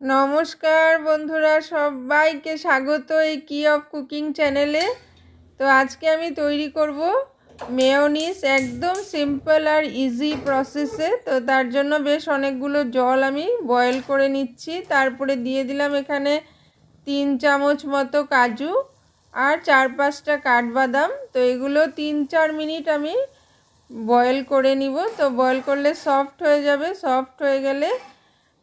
নমস্কার বন্ধুরা, সবাইকে স্বাগত এই কি অফ কুকিং চ্যানেলে তো আজকে আমি তৈরি করব মেয়নিস একদম সিম্পল আর ইজি প্রসেসে তো তার জন্য বেশ অনেকগুলো জল আমি বয়েল করে নিচ্ছি। তারপরে দিয়ে দিলাম এখানে তিন চামচ মতো কাজু আর চার পাঁচটা কাঠবাদাম। তো এগুলো তিন চার মিনিট আমি বয়েল করে নিব। তো বয়েল করলে সফট হয়ে যাবে। সফট হয়ে গেলে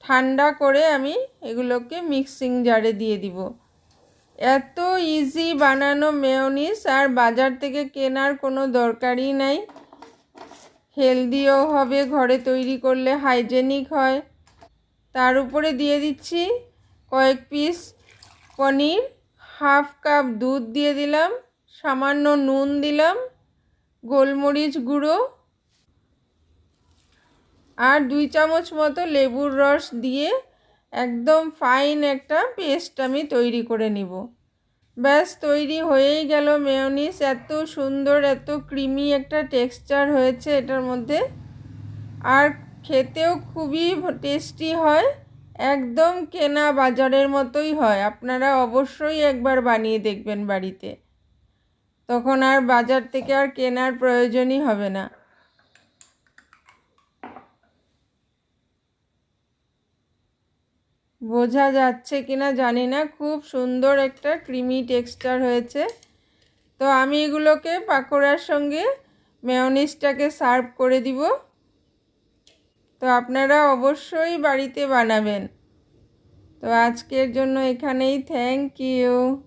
ঠান্ডা করে আমি এগুলোকে মিক্সিং জারে দিয়ে দিব। এত ইজি বানানো মেয়নিস আর বাজার থেকে কেনার কোনো দরকারই নাই। হেলদিও হবে, ঘরে তৈরি করলে হাইজেনিক হয়। তার উপরে দিয়ে দিচ্ছি কয়েক পিস পনির হাফ কাপ দুধ দিয়ে দিলাম, সামান্য নুন দিলাম, গোলমরিচ গুঁড়ো আর দুই চামচ মতো লেবুর রস দিয়ে একদম ফাইন একটা পেস্ট আমি তৈরি করে নিব। ব্যাস, তৈরি হয়েই গেল মেয়নিস। এত সুন্দর, এত ক্রিমি একটা টেক্সচার হয়েছে এটার মধ্যে। আর খেতেও খুবই টেস্টি হয়, একদম কেনা বাজারের মতোই হয়। আপনারা অবশ্যই একবার বানিয়ে দেখবেন বাড়িতে। তখন আর বাজার থেকে আর কেনার প্রয়োজনই হবে না। বোঝা যাচ্ছে কিনা জানি না। খুব সুন্দর একটা ক্রিমি টেক্সচার হয়েছে। তো আমি এগুলোকে পাকোড়ার সঙ্গে মেয়নিসটাকে সার্ভ করে দিব। তো আপনারা অবশ্যই বাড়িতে বানাবেন। তো আজকের জন্য এখানেই। Thank you.